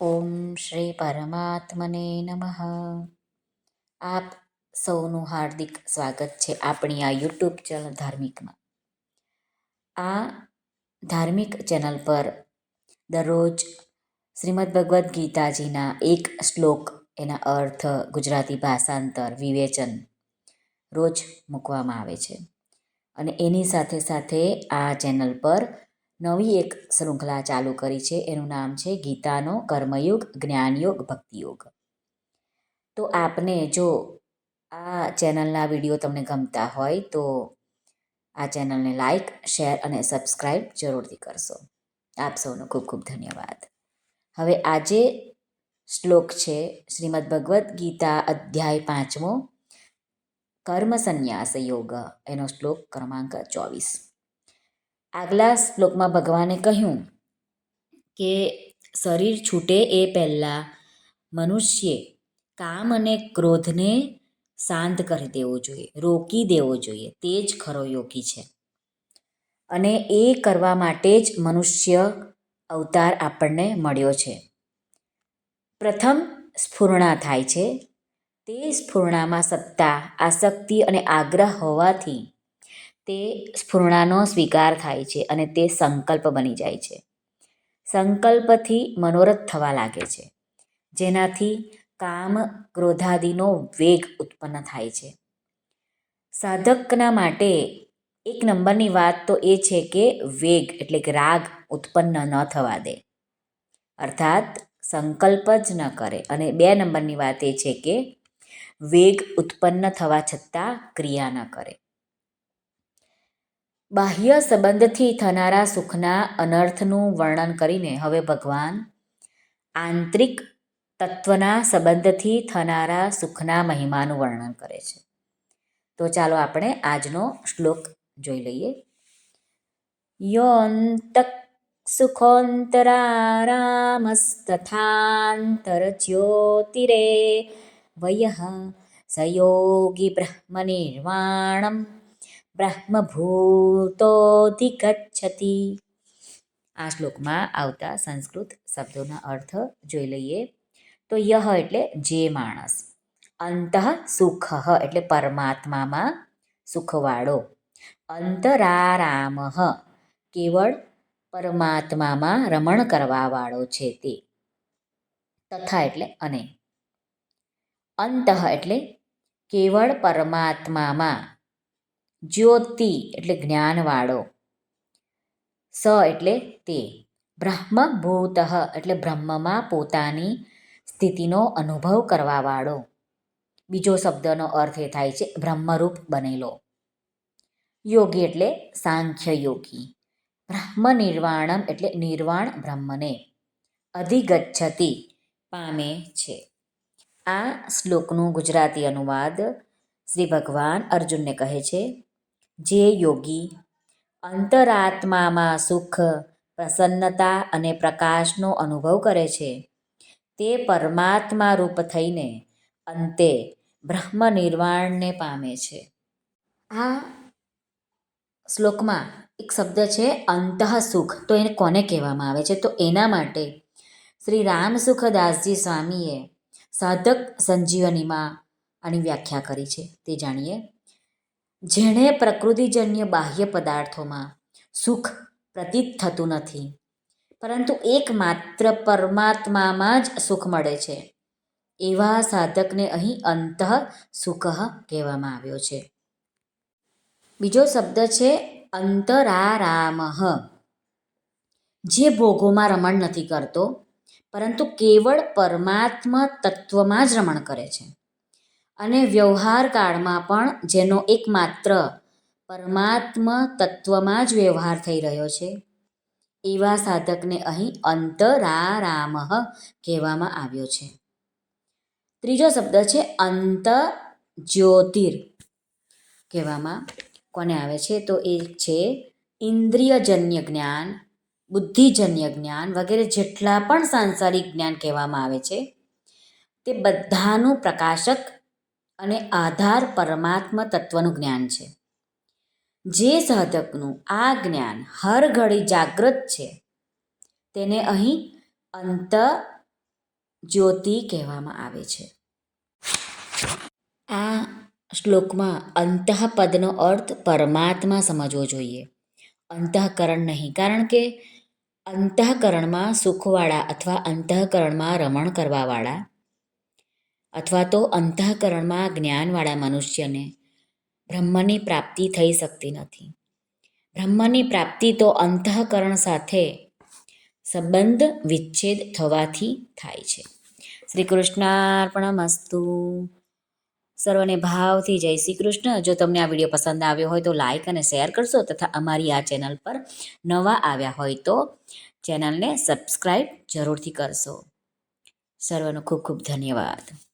ઓમ શ્રી પરમાત્મને નમઃ. આપ સૌનું હાર્દિક સ્વાગત છે આપણી આ યુટ્યુબ ચેનલ ધાર્મિકમાં. આ ધાર્મિક ચેનલ પર દરરોજ શ્રીમદ ભગવદ્ ગીતાજીના એક શ્લોક, એના અર્થ ગુજરાતી ભાષાંતર, વિવેચન રોજ મૂકવામાં આવે છે. અને એની સાથે સાથે આ ચેનલ પર નવી એક શૃંખલા ચાલુ કરી છે. એનું નામ છે ગીતાનો કર્મયોગ, જ્ઞાનયોગ, ભક્તિયોગ. તો આપને જો આ ચેનલના વીડિયો તમને ગમતા હોય તો આ ચેનલને લાઈક, શેર અને સબસ્ક્રાઈબ જરૂરથી કરશો. આપ સૌનો ખૂબ ખૂબ ધન્યવાદ. હવે આજે શ્લોક છે શ્રીમદ ભગવદ્ ગીતા અધ્યાય પાંચમો કર્મ સંન્યાસ યોગ. એનો શ્લોક ક્રમાંક ચોવીસ. આગલા શ્લોકમાં ભગવાને કહ્યું કે શરીર છૂટે એ પહેલાં મનુષ્યે કામ અને ક્રોધને શાંત કરી દેવો જોઈએ, રોકી દેવો જોઈએ. તે જ ખરો યોગી છે. અને એ કરવા માટે જ મનુષ્ય અવતાર આપણને મળ્યો છે. પ્રથમ સ્ફૂર્ણા થાય છે. તે સ્ફૂર્ણામાં સત્તા, આસક્તિ અને આગ્રહ હોવાથી તે સ્ફૂર્ણાનો સ્વીકાર થાય છે અને તે સંકલ્પ બની જાય છે. સંકલ્પથી મનોરથ થવા લાગે છે, જેનાથી કામ ક્રોધાદિનો વેગ ઉત્પન્ન થાય છે. સાધકના માટે એક નંબરની વાત તો એ છે કે વેગ એટલે કે રાગ ઉત્પન્ન ન થવા દે. અર્થાત સંકલ્પ જ ન કરે અને બે નંબરની વાત એ છે કે વેગ ઉત્પન્ન થવા છતાં ક્રિયા ન કરે. બાહ્ય સંબંધથી થનારા સુખના અનર્થનું વર્ણન કરીને હવે ભગવાન આંતરિક તત્વના સંબંધથી થનારા સુખના મહિમાનું વર્ણન કરે છે. તો ચાલો આપણે આજનો શ્લોક જોઈ લઈએ. યોન્તક સુખોંતરારામસ્તથાંતરજ્યોતિરે વય સયોગી બ્રહ્મનિર્વાણમ બ્રહ્મભૂતોધિગચ્છતિ આ શ્લોકમાં આવતા સંસ્કૃત શબ્દોના અર્થ જોઈ લઈએ. તો યહ એટલે જે માણસ. અંતઃ સુખ એટલે પરમાત્મામાં સુખવાળો. અંતરારામ કેવળ પરમાત્મામાં રમણ કરવાવાળો છે તે. તથા એટલે અને. અંત એટલે કેવળ પરમાત્મામાં જ્યોતિ એટલે જ્ઞાનવાળો. સ એટલે તે. બ્રહ્મભૂત એટલે બ્રહ્મમાં પોતાની સ્થિતિનો અનુભવ કરવાવાળો. બીજો શબ્દનો અર્થ એ થાય છે બ્રહ્મરૂપ બનેલો. યોગી એટલે સાંખ્ય યોગી. બ્રહ્મ નિર્વાણમ એટલે નિર્વાણ બ્રહ્મને. અધિગચ્છતિ પામે છે. આ શ્લોકનું ગુજરાતી અનુવાદ શ્રી ભગવાન અર્જુનને કહે છે. જે યોગી અંતરાત્મામાં સુખ, પ્રસન્નતા અને પ્રકાશનો અનુભવ કરે છે, તે પરમાત્મા રૂપ થઈને અંતે બ્રહ્મ નિર્વાણને પામે છે. આ શ્લોકમાં એક શબ્દ છે, અંતઃ સુખ. તો એને કોને કહેવામાં આવે છે? તો એના માટે શ્રી રામ સુખદાસજી સ્વામીએ સાધક સંજીવનીમાં આની વ્યાખ્યા કરી છે. તે જાણીએ. જેણે પ્રકૃતિજન્ય બાહ્ય પદાર્થોમાં સુખ પ્રતીત થતું નથી, પરંતુ એકમાત્ર પરમાત્મામાં જ સુખ મળે છે. એવા સાધકને અહીં અંતઃ સુખ કહેવામાં આવ્યો છે. બીજો શબ્દ છે અંતરારામ, જે ભોગોમાં રમણ નથી કરતો, પરંતુ કેવળ પરમાત્મા તત્વમાં જ રમણ કરે છે. અને વ્યવહાર કાળમાં પણ જેનો એકમાત્ર પરમાત્મા તત્વમાં જ વ્યવહાર થઈ રહ્યો છે. એવા સાધકને અહીં અંતરારામહ કહેવામાં આવ્યો છે. ત્રીજો શબ્દ છે અંત જ્યોતિર કહેવામાં કોને આવે છે? તો એ છે ઇન્દ્રિયજન્ય જ્ઞાન, બુદ્ધિજન્ય જ્ઞાન વગેરે જેટલા પણ સાંસારિક જ્ઞાન કહેવામાં આવે છે. તે બધાનું પ્રકાશક અને આધાર પરમાત્મા તત્વનું જ્ઞાન છે. જે સાધકનું આ જ્ઞાન હર ઘડી જાગૃત છે, તેને અહીં અંત જ્યોતિ કહેવામાં આવે છે. આ શ્લોકમાં અંતઃપદનો અર્થ પરમાત્મા સમજવો જોઈએ. અંતઃકરણ નહીં, કારણ કે અંતઃકરણમાં સુખવાળા અથવા અંતઃકરણમાં રમણ કરવાવાળા અથવા તો અંતઃકરણમાં જ્ઞાનવાળા મનુષ્યને બ્રહ્મની પ્રાપ્તિ થઈ શકતી નથી. બ્રહ્મની પ્રાપ્તિ તો અંતઃકરણ સાથે સંબંધ વિચ્છેદ થવાથી થાય છે. શ્રી કૃષ્ણાર્પણમસ્તુ સર્વને ભાવથી જય શ્રી કૃષ્ણ. જો તમને આ વીડિયો પસંદ આવ્યો હોય તો લાઇક અને શેર કરશો તથા અમારી આ ચેનલ પર નવા આવ્યા હોય તો ચેનલને સબસ્ક્રાઈબ જરૂરથી કરશો. સર્વનો ખૂબ ખૂબ ધન્યવાદ.